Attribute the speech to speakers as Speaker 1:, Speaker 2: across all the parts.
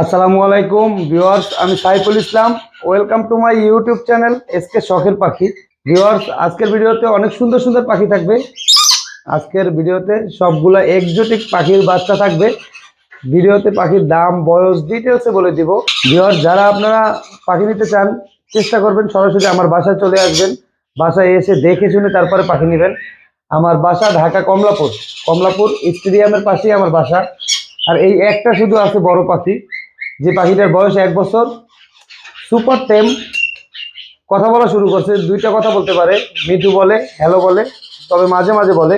Speaker 1: আসসালামু আলাইকুম ভিউয়ার্স, আমি Saiful Islam. Welcome to my YouTube channel SK শখের পাখি ভিউয়ার্স, আজকের ভিডিওতে অনেক সুন্দর সুন্দর পাখি থাকবে। আজকের ভিডিওতে সবগুলা এক্সোটিক পাখির বাচ্চা থাকবে। ভিডিওতে পাখির দাম, বয়স ডিটেলসে বলে দিব। ভিউয়ার্স, যারা আপনারা পাখি নিতে চান, চেষ্টা করবেন সরাসরি আমার বাসায় চলে আসবেন। বাসায় এসে দেখে শুনে তারপরে পাখি নেবেন। আমার বাসা ঢাকা কমলাপুর। কমলাপুর স্টেডিয়ামের পাশেই আমার বাসা। আর এই একটা শুধু আছে বড় পাখি। যে পাখিটার বয়স এক বছর, সুপার টেম, কথা বলা শুরু করছে, দুইটা কথা বলতে পারে, মিঠু বলে, হ্যালো বলে, তবে মাঝে মাঝে বলে।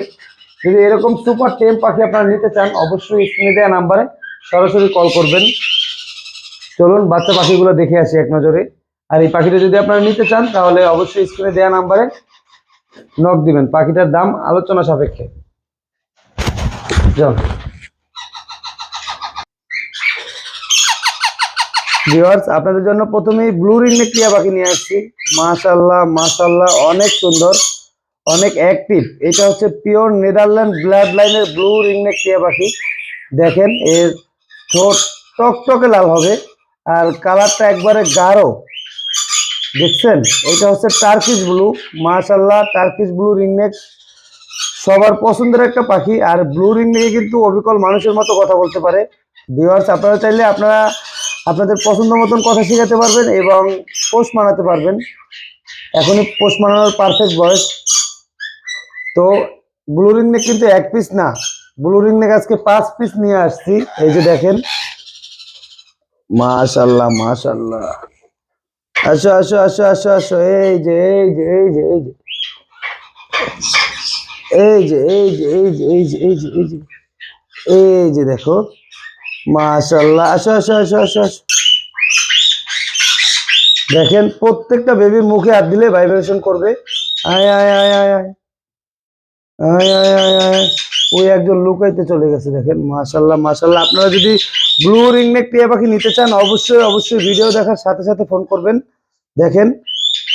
Speaker 1: যদি এরকম সুপার টেম পাখি আপনারা নিতে চান, অবশ্যই স্ক্রিনে দেওয়া নাম্বারে সরাসরি কল করবেন। চলুন, বাচ্চা পাখিগুলো দেখে আসি এক নজরে। আর এই পাখিটা যদি আপনারা নিতে চান, তাহলে অবশ্যই স্ক্রিনে দেওয়া নাম্বারে নক দিবেন। পাখিটার দাম আলোচনা সাপেক্ষে। চল ভিউয়ার্স আপনাদের জন্য প্রথমেই ব্লু রিংনেক টিয়া পাখি নিয়ে আসছি। মাশাল্লাহ মাশাল্লাহ অনেক সুন্দর, অনেক অ্যাক্টিভ এটা হচ্ছে পিওর নেদারল্যান্ড ব্লাড লাইনের ব্লু রিংনেক টিয়া পাখি দেখেন, এর ঠোঁট টকটকে লাল হবে, আর কালারটা একবারে গাঢ়। দেখছেন? এটা হচ্ছে টার্কিশ ব্লু মাশাল্লাহ টার্কিশ ব্লু রিংনেক সবার পছন্দের একটা পাখি, আর ব্লু রিংনেকে কিন্তু অবিকল মানুষের মতো কথা বলতে পারে। ভিউয়ার্স আপনারা চাইলে আপনারা আপনাদের পছন্দ মতন কথা শেখাতে পারবেন এবং পোস্ট মানাতে পারবেন। এখনই পোস্ট মানানোর পারফেক্ট বয়স। তো ব্লু নেক কিন্তু এক পিস না। ব্লু নেক আজকে পাঁচ পিস নিয়ে আসছি। এই যে দেখেন। মাশাল্লাহ মাশাল্লাহ আসো আসো আসো আসো আসো। এই যে এই যে এই যে। এই যে এই যে এই যে এই যে এই যে এই যে। এই যে দেখো। মাশাল্লাহ, আসো আসো আসো আসো আসো। দেখেন, প্রত্যেকটা বেবির মুখে হাত দিলে ভাইব্রেশন করবে। ওই একজন লুকাইতে চলে গেছে, দেখেন। মাশাল্লাহ মাশাল্লাহ। আপনারা যদি ব্লু রিংনেক টিয়া পাখি নিতে চান, অবশ্যই অবশ্যই ভিডিও দেখার সাথে সাথে ফোন করবেন। দেখেন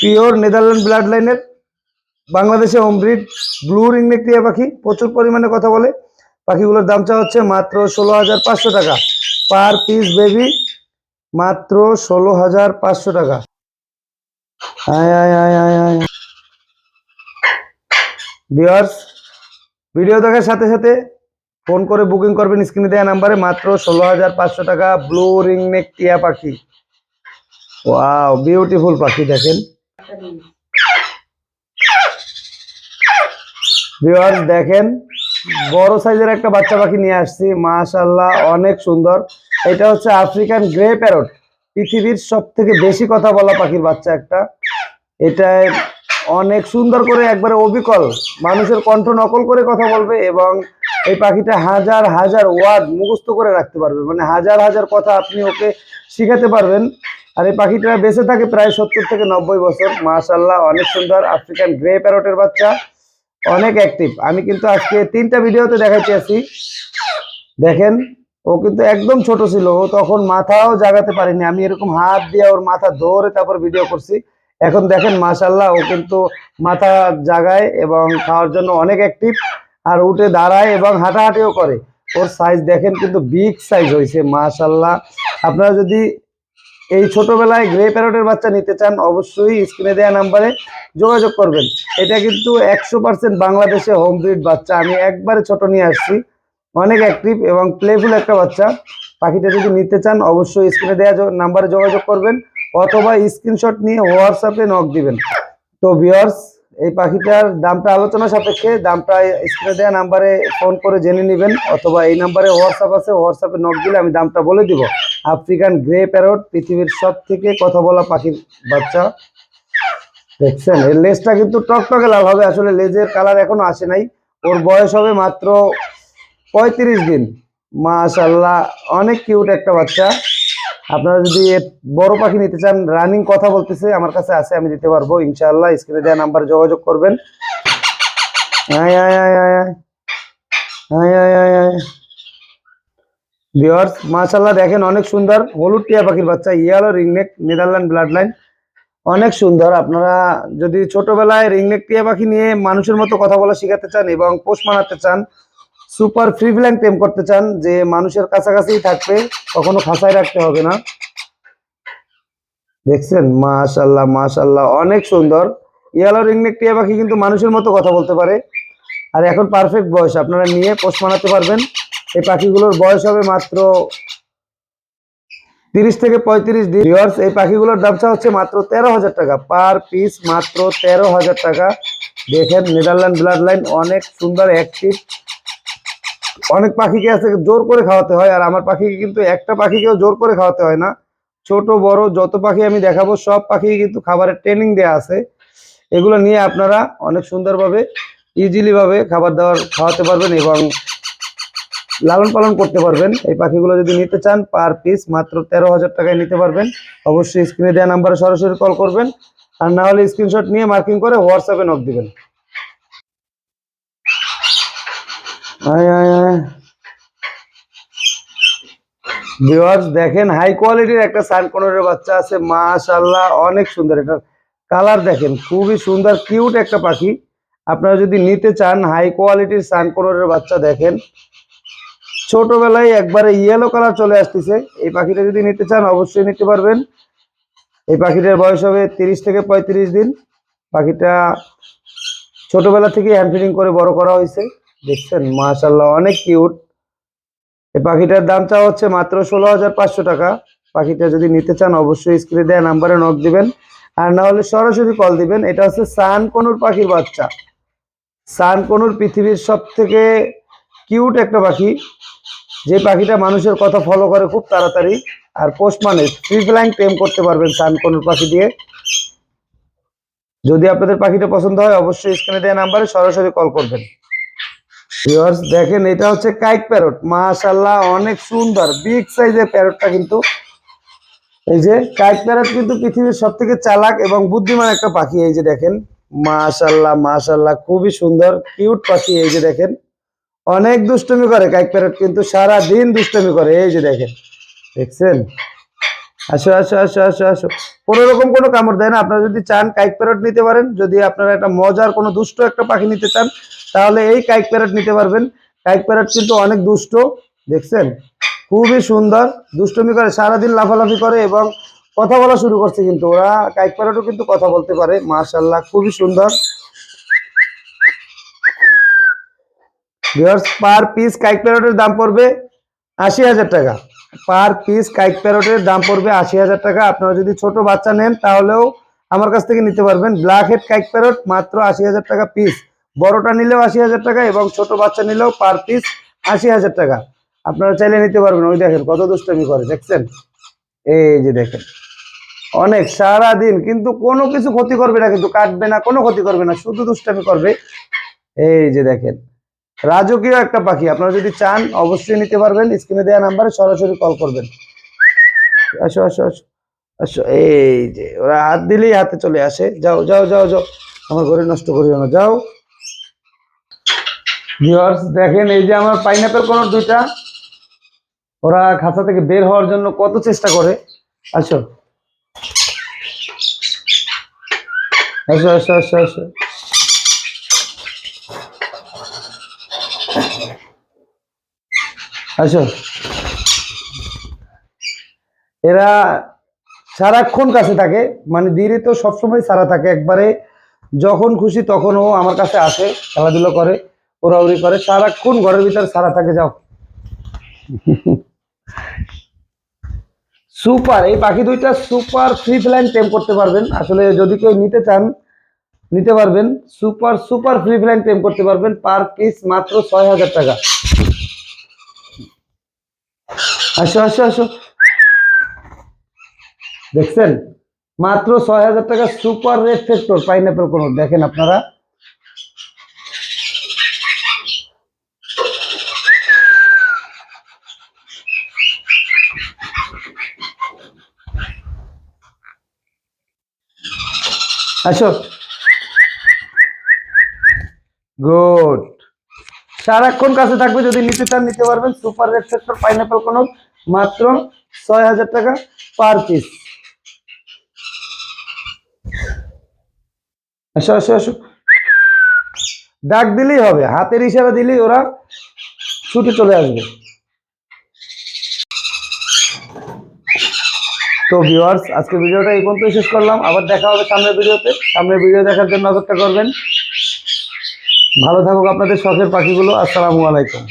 Speaker 1: পিওর নেদারল্যান্ড ব্লাড লাইনের বাংলাদেশে হোমব্রিড ব্লু রিংনেক টিয়া পাখি প্রচুর পরিমাণে কথা বলে। পাখিগুলোর দামটা হচ্ছে মাত্র ষোলো হাজার পাঁচশো টাকা। পার পিস বেবি মাত্র ষোলো হাজার পাঁচশো টাকা। আয় আয় আয় ভিডিও দেখার সাথে সাথে ফোন করে বুকিং করবেন স্ক্রিনে দেওয়া নাম্বারে মাত্র ষোলো হাজার পাঁচশো টাকা ব্লু রিংনেক টিয়া পাখি। ওয়াও বিউটিফুল পাখি দেখেন। ভিউয়ার্স দেখেন। বড় সাইজের একটা বাচ্চা পাখি নিয়ে আসছি মাশাল্লাহ অনেক সুন্দর। এটা হচ্ছে আফ্রিকান গ্রে প্যারট, পৃথিবীর সব থেকে বেশি কথা বলা পাখির বাচ্চা একটা। এটা অনেক সুন্দর করে একবারে অবিকল, মানুষের কণ্ঠ নকল করে কথা বলবে এবং এই পাখিটা হাজার হাজার ওয়ার্ড মুখস্থ করে রাখতে পারবে। মানে হাজার হাজার কথা আপনি ওকে শিখাতে পারবেন। আর এই পাখিটা বেঁচে থাকে প্রায় সত্তর থেকে নব্বই বছর মাশাল্লাহ অনেক সুন্দর আফ্রিকান গ্রে প্যারটের বাচ্চা। অনেক অ্যাক্টিভ আমি কিন্তু আজকে তিনটা ভিডিওতে দেখাইতে আছি দেখেন, ও কিন্তু একদম ছোট ছিল। ও তখন মাথাও জাগাতে পারিনি। আমি এরকম হাত দিয়ে ওর মাথা ধরে তারপর ভিডিও করছি। এখন দেখেন মাশাল্লাহ ও কিন্তু মাথা জাগায় এবং খাওয়ার জন্য অনেক অ্যাক্টিভ আর উঠে দাঁড়ায় এবং হাঁটাহাঁটিও করে। ওর সাইজ দেখেন কিন্তু বিগ সাইজ হয়েছে মাশাল্লাহ আপনারা যদি এই ছোটবেলায় গ্রে প্যারটের বাচ্চা নিতে চান, অবশ্যই স্ক্রিনে দেওয়া নাম্বারে যোগাযোগ করবেন। এটা কিন্তু একশো পার্সেন্ট বাংলাদেশে হোম ব্রিড বাচ্চা। আমি একবারে ছোট নিয়ে আসছি। অনেক অ্যাক্টিভ এবং প্লেফুল একটা বাচ্চা। পাখিটা যদি নিতে চান, অবশ্যই স্ক্রিনে দেওয়া নাম্বারে যোগাযোগ করবেন অথবা স্ক্রিনশট নিয়ে হোয়াটসঅ্যাপে নক দিবেন। তো ভিওর্স এই পাখিটার দামটা আলোচনা সাপেক্ষে, দামটা স্ক্রিনে দেওয়া নাম্বারে ফোন করে জেনে নেবেন অথবা এই নাম্বারে হোয়াটসঅ্যাপ আছে হোয়াটসঅ্যাপে নক দিলে আমি দামটা বলে দিব। আফ্রিকান গ্রে প্যারট পৃথিবীর সব থেকে কথা বলা পাখির বাচ্চা। দেখছেন? এর লেজটা কিন্তু টকটকে লাল হবে। আসলে লেজের কালার এখনও আসে নাই। ওর বয়স হবে মাত্র পঁয়ত্রিশ দিন। মাশাল্লাহ অনেক কিউট একটা বাচ্চা। আপনারা যদি বড় পাখি নিতে চান রানিং কথা বলতেছে, আমার কাছে আছে, আমি দিতে পারব। ইনশাআল্লাহ স্ক্রিনে দেওয়া নাম্বারে যোগাযোগ করবেন। আয় আয় আয় আয়। আয় আয় আয় আয়। ভিওয়ার্স মাশাল্লাহ দেখেন অনেক সুন্দর হলুদ টিয়া পাখির বাচ্চা yellow ringneck Netherland blood line অনেক সুন্দর, আপনারা যদি ছোটবেলায় রিংনেক টিয়া পাখি নিয়ে মানুষের মতো কথা বলা শেখাতে চান এবং পোষ মানাতে চান সুপার ফ্রি ফ্ল্যাং টেম করতে চান, যে মানুষের কাছাকাছি থাকবে, কখনো খাঁচায় রাখতে হবে না। দেখছেন? মাশাল্লাহ মাশাল্লাহ অনেক সুন্দর। ইয়ালো রিংনেক টিয়া পাখি কিন্তু মানুষের মতো কথা বলতে পারে। আর এখন পারফেক্ট বয়স, আপনারা নিয়ে পোষ মানাতে পারবেন। এই পাখিগুলোর বয়স হবে মাত্র তিরিশ থেকে পঁয়ত্রিশ দিন। Viewers, এই পাখিগুলোর ব্যবসা হচ্ছে মাত্র তেরো হাজার টাকা। পার পিস মাত্র তেরো হাজার টাকা। দেখেন নেদারল্যান্ড ব্লাড লাইন অনেক সুন্দর অ্যাক্টিভ অনেক পাখিকে আছে জোর করে খাওয়াতে হয় আর আমার পাখিকে কিন্তু একটা পাখিকেও জোর করে খাওয়াতে হয় না। ছোট বড় যত পাখি আমি দেখাবো সব পাখি কিন্তু খাবারের ট্রেনিং দেওয়া আছে। এগুলো নিয়ে আপনারা অনেক সুন্দরভাবে ইজিলিভাবে খাবার দাবার খাওয়াতে পারবেন এবং লালন পালন করতে পারবেন। এই পাখিগুলো যদি নিতে চান পার পিস মাত্র তেরো হাজার টাকায় নিতে পারবেন। অবশ্যই স্ক্রিনে দেওয়া নাম্বারে সরাসরি কল করবেন। আর না হলে স্ক্রিনশট নিয়ে মার্কিং করে হোয়াটসঅ্যাপে নক দিবেন। দেখেন হাই কোয়ালিটির একটা সানকোনরের বাচ্চা আছে। মাশাআল্লাহ, অনেক সুন্দর। এটা কালার দেখেন, খুবই সুন্দর কিউট একটা পাখি। আপনারা যদি নিতে চান হাই কোয়ালিটির সানকোনরের বাচ্চা দেখেন। ছোটবেলায় একবারে ইয়েলো কালার চলে আসতেছে। এই পাখিটা যদি নিতে চান, অবশ্যই নিতে পারবেন। এই পাখিটার বয়স হবে তিরিশ থেকে পঁয়ত্রিশ দিন। পাখিটা ছোটবেলা থেকে হ্যান্ড ফিডিং করে বড় করা হয়েছে। দেখছেন মাশাল্লাহ অনেক কিউট এই পাখিটার দামটা হচ্ছে মাত্র ষোলো হাজার পাঁচশো টাকা। পাখিটা যদি নিতে চান, অবশ্যই স্ক্রিনে দেওয়া নাম্বারে নক দিবেন। আর না হলে সরাসরি কল দিবেন। এটা হচ্ছে সান কনুর পাখির বাচ্চা। সান কনুর পৃথিবীর সব থেকে কিউট একটা পাখি। যে পাখিটা মানুষের কথা ফলো করে খুব তাড়াতাড়ি, আর পোস্ট মানে ফ্রি ফ্লাইং প্রেম করতে পারবেন সান কনুর পাখি দিয়ে। যদি আপনাদের পাখিটা পছন্দ হয়, অবশ্যই স্ক্রিনে দেওয়া নাম্বারে সরাসরি কল করবেন। ভিউয়ার্স দেখেন, এটা হচ্ছে কাইক প্যারট মাশাল্লাহ অনেক সুন্দর বিগ সাইজের প্যারটটা কিন্তু। এই যে কাইক প্যারট কিন্তু পৃথিবীর সব থেকে চালাক এবং বুদ্ধিমান একটা পাখি। এই যে দেখেন মাশাল্লাহ মাশাল্লাহ খুবই সুন্দর কিউট পাখি। এই যে দেখেন অনেক দুষ্টমি করে কাইক প্যারট, কিন্তু সারা দিন দুষ্টমি করে। এই যে দেখেন, দেখছেন? আসো আসো আসো আসো আসো। কোনো রকম কোনো কামড় দেয় না। আপনারা যদি চান কাইক প্যারট নিতে পারেন, যদি আপনারা একটা মজার কোনো দুষ্ট একটা পাখি নিতে চান, তাহলে এই কাইক প্যারট নিতে পারবেন। কাইক প্যারট কিন্তু অনেক দুষ্ট, দেখছেন? খুবই সুন্দর, দুষ্টমি করে, সারাদিন লাফালাফি করে এবং কথা বলা শুরু করছে কিন্তু ওরা। কাইক প্যারটও কিন্তু কথা বলতে পারে মাশাল্লাহ খুবই সুন্দর। ভিউয়ার্স পার পিস কাইক প্যারটের দাম পড়বে আশি হাজার টাকা। পার পিস কাইক প্যারটের দাম পড়বে আশি হাজার টাকা। আপনারা যদি ছোট বাচ্চা নেন, তাহলেও আমার কাছ থেকে নিতে পারবেন ব্ল্যাক হেড কাইক প্যারট মাত্র আশি হাজার টাকা পিস বড়টা নিলেও আশি হাজার টাকা এবং ছোট বাচ্চা নিলেও পার পিস আশি হাজার টাকা। আপনারা চাইলে নিতে পারবেন। ওই দেখেন কত দুষ্টমি করে, দেখছেন? এই যে দেখেন। অনেক সারা দিন কিন্তু কোনো কিছু ক্ষতি করবে না, কিন্তু কাটবে না, কোনো ক্ষতি করবে না, শুধু দুষ্টামি করবে। এই যে দেখেন। রাজকীয় একটা পাখি। আপনারা যদি চান, অবশ্যই নিতে পারবেন। স্ক্রিনে দেওয়া নাম্বারে সরাসরি কল করবেন। আসো আসো আসো আসো। এই যে, ওরা হাত দিলেই হাতে চলে আসে। যাও যাও যাও যাও। আমার ঘরে নষ্ট করিও না, যাও। ভিউয়ার্স দেখেন, এই যে আমার পাইনাপেল কোন দুইটা। ওরা খাঁচা থেকে বের হওয়ার জন্য কত চেষ্টা করে। আসো। আসো আসো আসো আসো। আসো। এরা সারাক্ষণ কাছে থাকে মানে দিনে তো সবসময় সারা থাকে একবারে। যখন খুশি তখন ও আমার কাছে আসে, খেলাধুলো করে ওরাউরি করে, সারাক্ষণ ঘরের ভিতরে সারা থাকে, যাও। সুপার, এই পাখি দুইটা সুপার ফ্রি ফ্লাইং টেম করতে পারবেন। আসলে যদি কেউ নিতে চান, নিতে পারবেন। Super super free flying tame করতে পারবেন, পার পিস মাত্র ছয় হাজার টাকা। আসো আসো আসো। দেখছেন? মাত্র ছয় হাজার টাকা সুপার রেড ফ্যাক্টর পাইনাপেল কোন, দেখেন আপনারা। আসো। গুড সারাক্ষণ কাছে থাকবে যদি নিতে চান, নিতে পারবেন। সুপার রেড সেক্টর পাইনাপেল কোন মাত্র ছয় হাজার টাকা পার পিস আসো আসো আসো। ডাক দিলেই হবে, হাতের ইশারা দিলেই ওরা ছুটে চলে আসবে। তো ভিওয়ার্স আজকে ভিডিওটা এই পর্যন্ত শেষ করলাম। আবার দেখা হবে সামনের ভিডিওতে। সামনের ভিডিও দেখার জন্য অপেক্ষা করবেন। ভালো থাকুক আপনাদের শখের পাখিগুলো আসসালামু আলাইকুম।